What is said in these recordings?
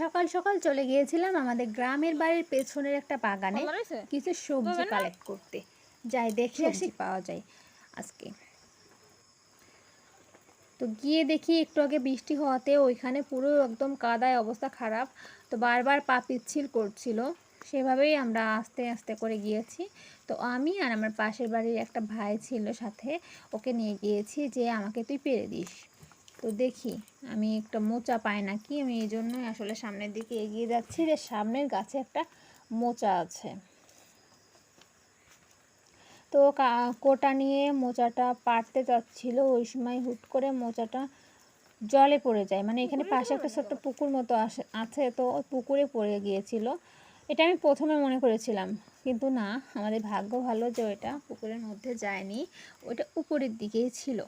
সকাল সকাল চলে গিয়েছিলাম আমাদের গ্রামের বাড়ির পেছনের একটা বাগানে কিছু সবজি কালেক্ট করতে। যাই দেখে আসি পাওয়া যায় আজকে। তো গিয়ে দেখি একটু আগে বৃষ্টি হওয়াতে ওইখানে পুরো একদম কাদায় অবস্থা খারাপ। তো বারবার পা পিচ্ছিল করছিল। সেভাবেই আমরা আস্তে আস্তে করে গিয়েছি। তো আমি আর আমার পাশের বাড়ির একটা ভাই ছিল সাথে ওকে নিয়ে গিয়েছি যে আমাকে তুই পেরে দিস। তো দেখি আমি একটা মোচা পাই নাকি আমি এই জন্যই আসলে সামনের দিকে এগিয়ে যাচ্ছি যে সামনের গাছে একটা মোচা আছে। তো কোটা নিয়ে মোচাটা পাড়তে যাচ্ছিল ওই সময় হুট করে মোচাটা জলে পড়ে যায় মানে এখানে পাশে একটা ছোট্ট পুকুর মতো আছে তো ওই পুকুরে পড়ে গিয়েছিল। এটা আমি প্রথমে মনে করেছিলাম কিন্তু না আমাদের ভাগ্য ভালো যে ওইটা পুকুরের মধ্যে যায়নি ওইটা উপরের দিকেই ছিল।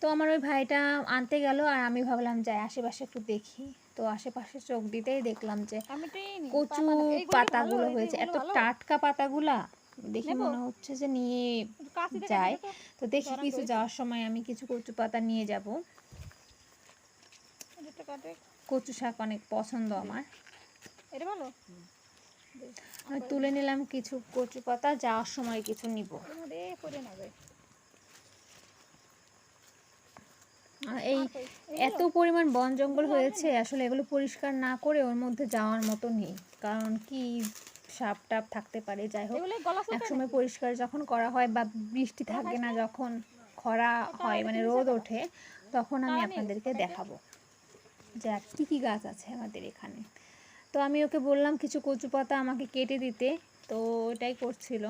তো আমার ওই ভাইটা আনতে গেল আর আমি ভাবলাম যাই আশেপাশে একটু দেখি। তো আশেপাশে চোখ দিতেই দেখলাম যে কচু পাতাগুলো হয়েছে। এত। টাটকা পাতাগুলা দেখে মনে হচ্ছে যে নিয়ে যাই। তো দেখি কিছু যাওয়ার সময় আমি কিছু কচু পাতা নিয়ে যাব। কচু শাক অনেক পছন্দ আমার। আমি তুলে নিলাম কিছু কচু পাতা যাওয়ার সময় কিছু নিব রে পড়ে না যায় আর এই এত পরিমাণ বন জঙ্গল হয়েছে আসলে এগুলো পরিষ্কার না করে ওর মধ্যে যাওয়ার মতো নেই। কারণ কি সাপ টাপ থাকতে পারে যাই হোক একসময় পরিষ্কার যখন করা হয় বা বৃষ্টি থাকে না যখন খরা হয় মানে রোদ ওঠে তখন আমি আপনাদেরকে দেখাবো যে আর কী কী গাছ আছে আমাদের এখানে। তো আমি ওকে বললাম কিছু কচু পাতা আমাকে কেটে দিতে তো ওটাই করছিল।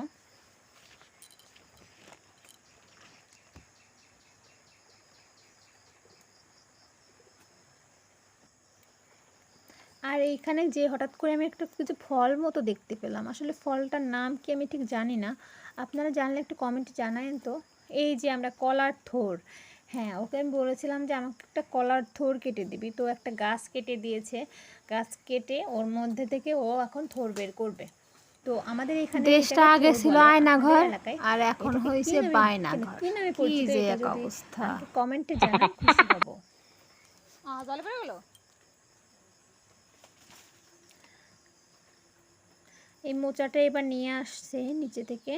আর এইখানে যে হঠাৎ করে আমি একটা কিছু ফল মতো দেখতে পেলাম। আসলে ফলটার নাম কি আমি ঠিক জানি না। আপনারা জানলে একটু কমেন্টে জানায়েন তো। এই যে আমরা কলার থোর। হ্যাঁ ওকে আমি বলেছিলাম যে আমাকে একটা কলার থোর কেটে দিবি। তো একটা গাছ কেটে দিয়েছে। গাছ কেটে ওর মধ্যে থেকে ও এখন থোর বের করবে। তো আমাদের এখানে দেশটা আগে ছিল আয়নাঘর আর এখন হয়েছে বায়নাঘর কি নামে পরিচিত যে এক অবস্থা। কমেন্টে জানান খুশি হব। আহ, জলে পড়ে গেল এই মোচাটা এবার নিয়ে আসছে নিচে থেকে।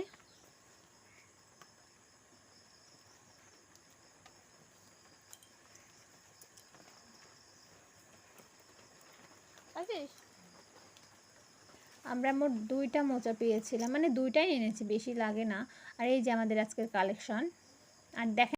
আমরা মোট দুইটা মোচা পেয়েছিলাম মানে দুইটাই এনেছি বেশি লাগে না। আর এই যে আমাদের আজকের কালেকশন। আর দেখেন